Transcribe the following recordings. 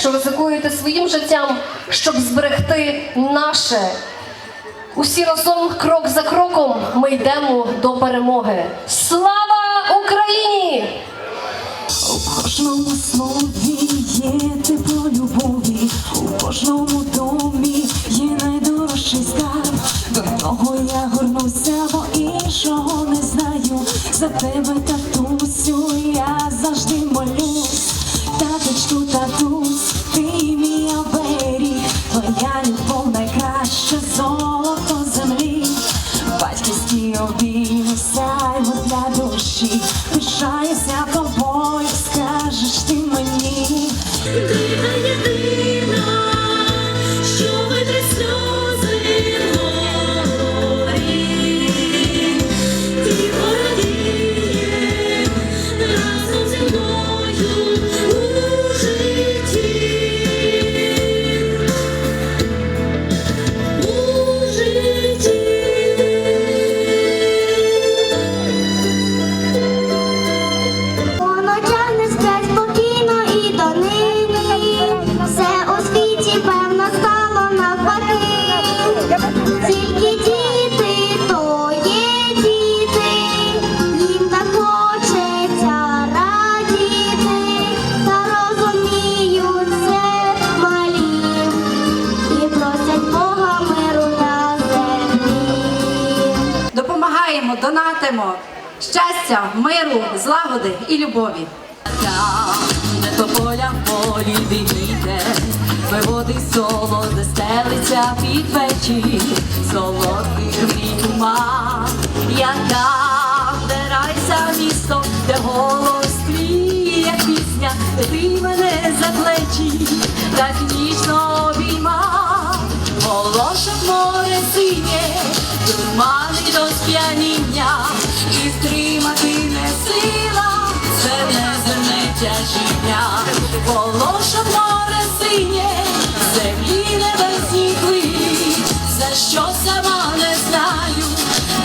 що ризикуєте своїм життям, щоб зберегти наше. Усі разом, крок за кроком, ми йдемо до перемоги. Слава Україні! У кожному слові є тепло любові, у кожному домі є найдорожчий скарб. До нього я горнуся, донатимо щастя, миру, злагоди і любові. Не то поля полі віте, виводить солоде стелиться під вечір, солодкий мій туман, яка вдирається місто, де голос твій, як пісня, де ти мене за плечі, так ніжно обійма, волошок море синє, дурманий до сп'яніння, земне тяжіння, волошок море синє, землі небесні хвилі, за що сама не знаю,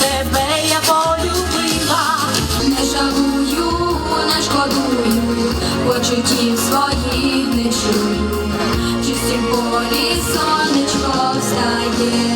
тебе я полюбила. Не жалую, не шкодую, почуттів своїх не чую, чисті полі сонечко встає.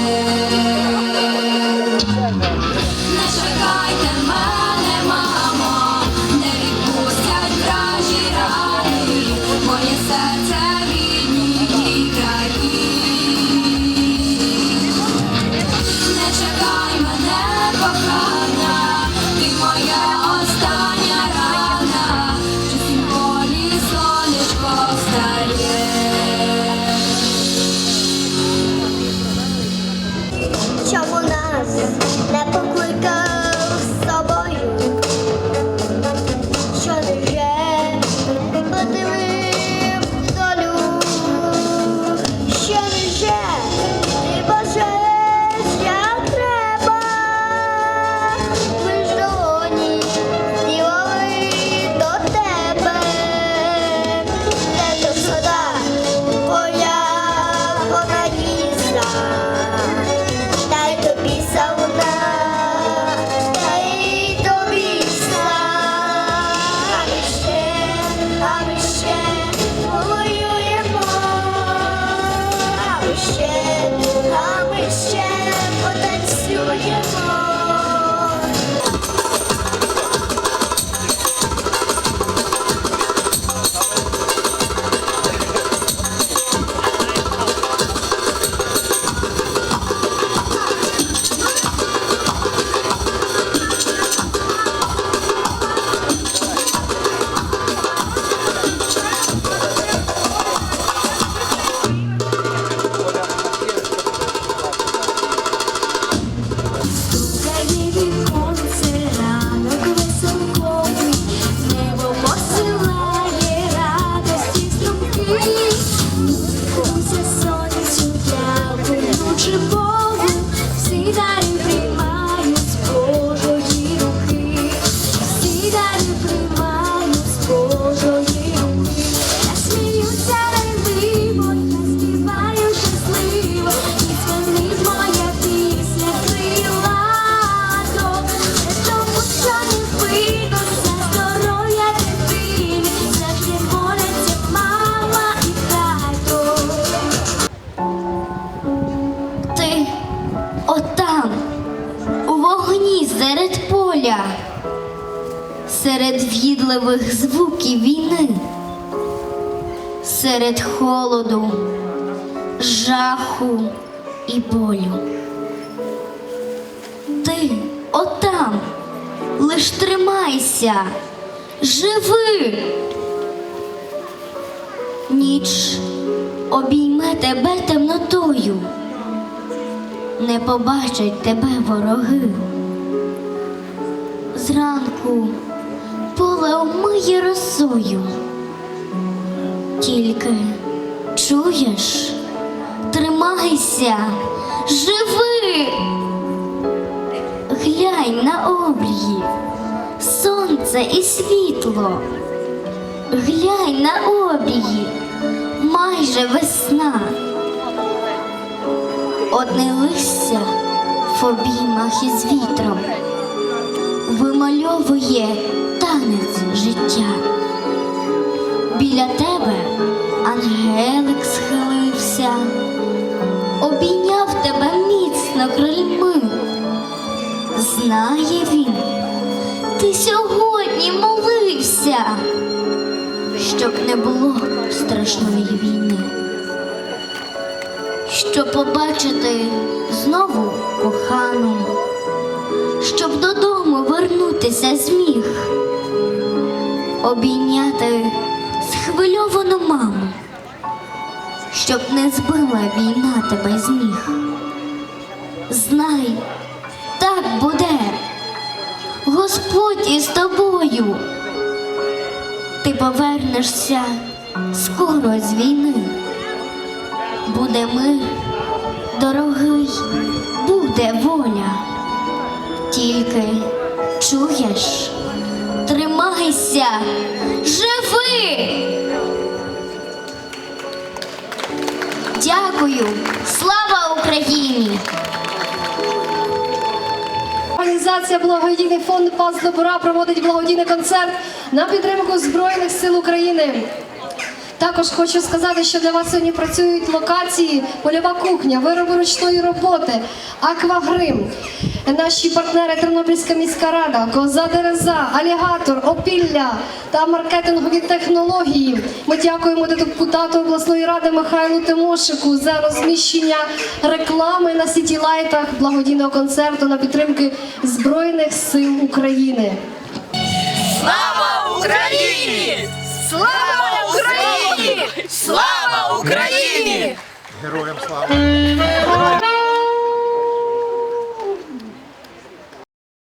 Серед звуків війни, серед холоду, жаху і болю. Ти отам, лиш тримайся, живи. Ніч обійме тебе темнотою не побачать тебе вороги. Зранку поле омиє росою. Тільки чуєш, тримайся, живи. Глянь на обрії, сонце і світло. Глянь на обрії, майже весна. Одне листя в обіймах із вітром вимальовує танець життя. Біля тебе ангелик схилився, обійняв тебе міцно крильми. Знає він, ти сьогодні молився, щоб не було страшної війни щоб побачити знову кохану, щоб додому вернутися зміг, обійняти схвильовану маму, щоб не збила війна тебе з ніг. Знай, так буде, Господь із тобою. Ти повернешся скоро з війни буде мир, дорогий, буде воля. Тільки чуєш, тримайся, живи. Дякую, слава Україні! Організація Благодійний фонд Пас Добра проводить благодійний концерт на підтримку Збройних сил України. Також хочу сказати, що для вас сьогодні працюють локації польова кухня, вироби ручної роботи, аквагрим. Наші партнери Тернопільська міська рада, Коза Дереза, Алігатор, Опілля та маркетингові технології. Ми дякуємо депутату обласної ради Михайлу Тимошику за розміщення реклами на сітілайтах благодійного концерту на підтримки Збройних сил України. Слава Україні! Слава Україні! Слава Україні! Героям слава!